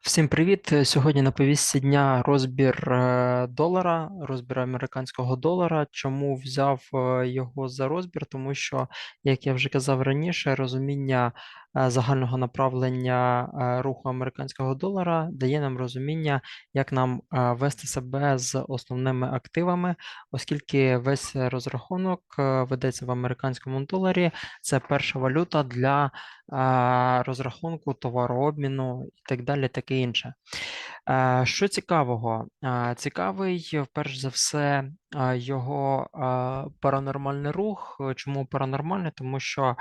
Всім привіт! Сьогодні на повістці дня розбір е, долара, розбір американського долара. Чому взяв е, його за розбір? Тому що, як я вже казав раніше, розуміння загального направлення е, руху американського долара дає нам розуміння, як нам е, вести себе з основними активами, оскільки весь розрахунок е, ведеться в американському доларі. Це перша валюта для розрахунку товарообміну і так далі, таке інше. Е, Що цікавого? Е, Цікавий, перш за все, е, його е, паранормальний рух. Чому паранормальний? Тому що е,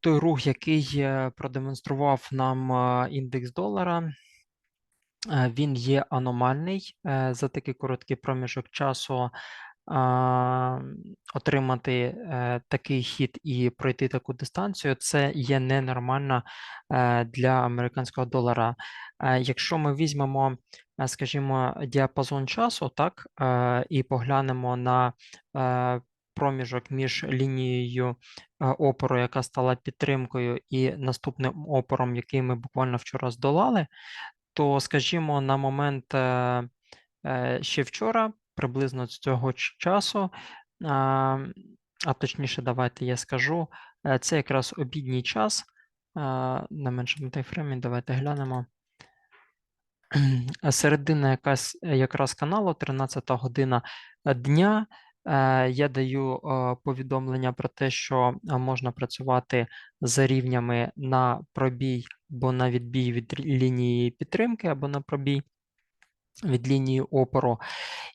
той рух, який е, продемонстрував нам е, індекс долара, е, він є аномальний е, за такий короткий проміжок часу отримати е, такий хід і пройти таку дистанцію, це є ненормально е, для американського долара. Е, якщо ми візьмемо, е, скажімо, діапазон часу, так, е, і поглянемо на е, проміжок між лінією е, опору, яка стала підтримкою, і наступним опором, який ми буквально вчора здолали, то, скажімо, на момент е, е, ще вчора приблизно з цього часу, а, точніше, давайте я скажу, це якраз обідній час на меншому тайфреймі, давайте глянемо. Середина якась якраз каналу, 13 година дня. Е, я даю повідомлення про те, що можна працювати за рівнями на пробій або на відбій від лінії підтримки, або на пробій від лінії опору.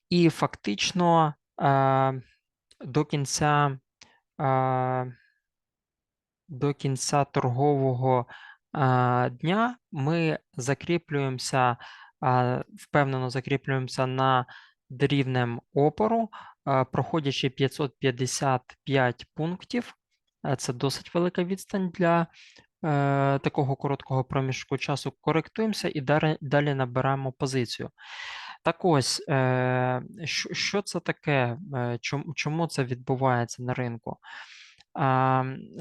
І фактично е, до кінця е, до кінця торгового е, дня ми закріплюємося, впевнено закріплюємося над рівнем опору, проходячи 555 пунктів. Це досить велика відстань для Е, такого короткого проміжку часу коректуємося і далі, далі набираємо позицію. Так ось, е, що, це таке? Е, чому це відбувається на ринку?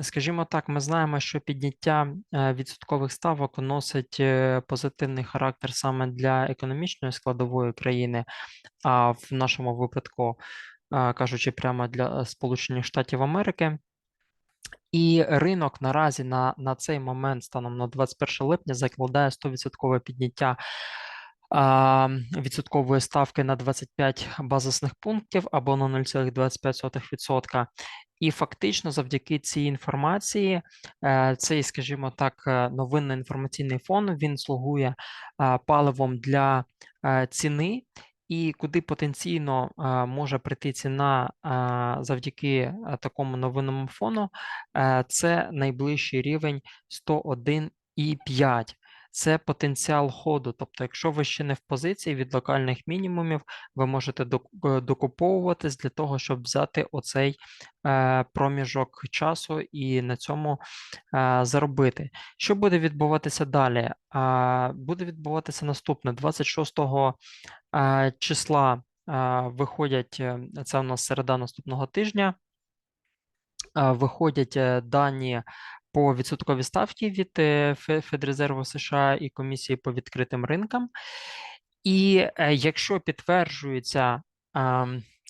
Скажімо так, ми знаємо, що підняття відсоткових ставок носить позитивний характер саме для економічної складової країни, а в нашому випадку, кажучи, прямо для Сполучених Штатів Америки. І ринок наразі на на цей момент, станом на 21 липня, закладає 100% підняття а, відсоткової ставки на 25 базисних пунктів або на 0,25%. І фактично, завдяки цій інформації, е, цей, скажімо так, е, новинний інформаційний фон він слугує паливом для е, ціни. І куди потенційно може прийти ціна завдяки такому новинному фону, це найближчий рівень 101,5 це потенціал ходу. Тобто, якщо ви ще не в позиції від локальних мінімумів, ви можете е, докуповуватись для того, щоб взяти оцей е, проміжок часу і на цьому е, заробити. Що буде відбуватися далі? Буде відбуватися наступне 26 числа. Виходять, це у нас середа наступного тижня. Виходять дані по відсотковій ставці від е, Федрезерву США і комісії по відкритим ринкам. І е, якщо підтверджується,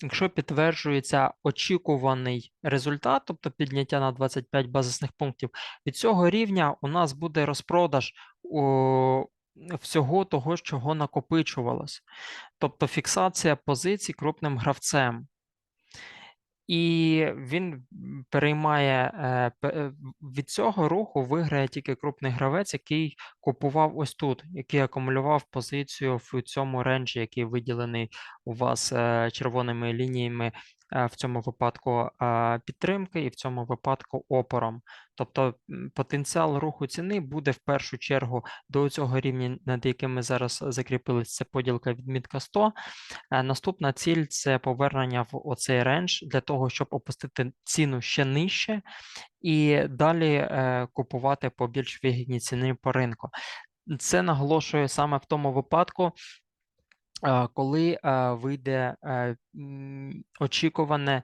якщо підтверджується очікуваний результат, тобто підняття на 25 базисних пунктів, від цього рівня у нас буде розпродаж всього того, чого накопичувалось, тобто фіксація позицій крупним гравцем. І він переймає е, е, від цього руху виграє тільки крупний гравець, який купував ось тут, який акумулював позицію в цьому ренджі, який виділений у вас е, червоними лініями в цьому випадку е, підтримки і в цьому випадку опором. Тобто потенціал руху ціни буде в першу чергу до цього рівня, над яким ми зараз закріпилися, це поділка відмітка 100. Е, наступна ціль це повернення в оцей рендж для того, щоб опустити ціну ще нижче і далі купувати по більш вигідній ціни по ринку. Це наголошую саме в тому випадку, коли вийде е, очікуване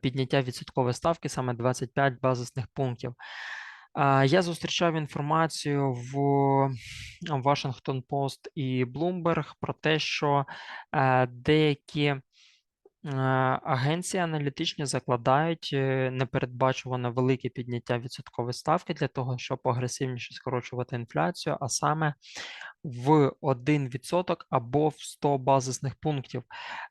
підняття відсоткової ставки, саме 25 базисних пунктів. Я зустрічав інформацію в Washington Post і Bloomberg про те, що е, деякі е, агенції аналітичні закладають е, непередбачуване велике підняття відсоткової ставки для того, щоб агресивніше скорочувати інфляцію, а саме в 1% або в 100 базисних пунктів.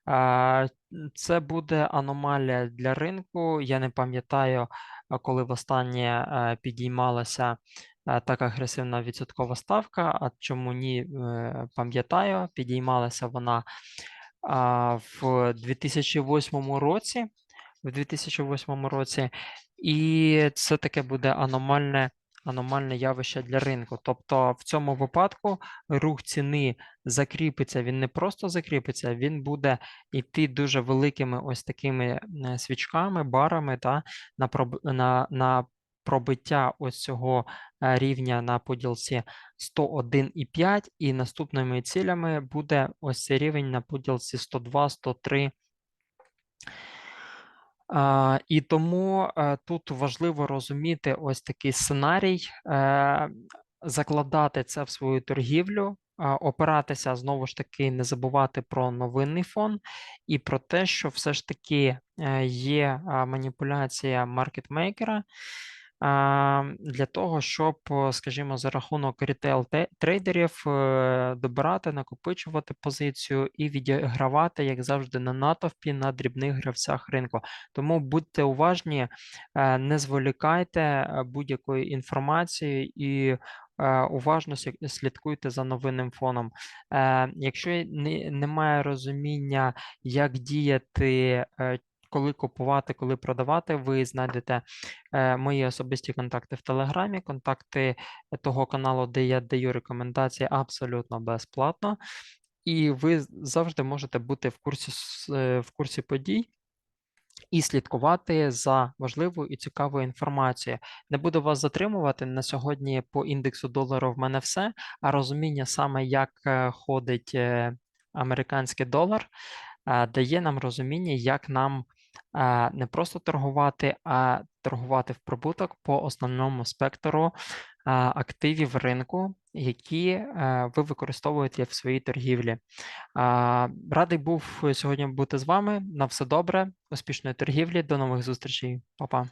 Е, Це буде аномалія для ринку. Я не пам'ятаю, коли востаннє е, підіймалася е, так агресивна відсоткова ставка. А чому ні, е, пам'ятаю, підіймалася вона а, в 2008 році. В 2008 році, і це таке буде аномальне аномальне явище для ринку. Тобто, в цьому випадку рух ціни закріпиться, він не просто закріпиться, він буде йти дуже великими ось такими свічками, барами та на на, на пробиття ось цього е, рівня на поділці 101,5, і наступними цілями буде ось цей рівень на поділці 102, 103. А, І тому е, тут важливо розуміти ось такий сценарій, е, закладати це в свою торгівлю, опиратися знову ж таки, не забувати про новинний фон і про те, що все ж таки є маніпуляція маркетмейкера для того, щоб, скажімо, за рахунок рітейл трейдерів е, добирати, накопичувати позицію і відігравати, як завжди, на натовпі на дрібних гравцях ринку. Тому будьте уважні, е, не зволікайте е, будь-якою інформацією і уважно слідкуйте за новинним фоном. Якщо немає розуміння, як діяти, коли купувати, коли продавати, ви знайдете е, мої особисті контакти в Телеграмі, контакти того каналу, де я даю рекомендації абсолютно безплатно. І ви завжди можете бути в курсі е, в курсі подій і слідкувати за важливою і цікавою інформацією. Не буду вас затримувати на сьогодні по індексу долару. В мене все. А розуміння саме, як е, ходить американський долар, дає нам розуміння, як нам не просто торгувати, а торгувати в прибуток по основному спектру активів ринку, які е, ви використовуєте в своїй торгівлі. Радий був сьогодні бути з вами. На все добре, успішної торгівлі. До нових зустрічей, Па-па.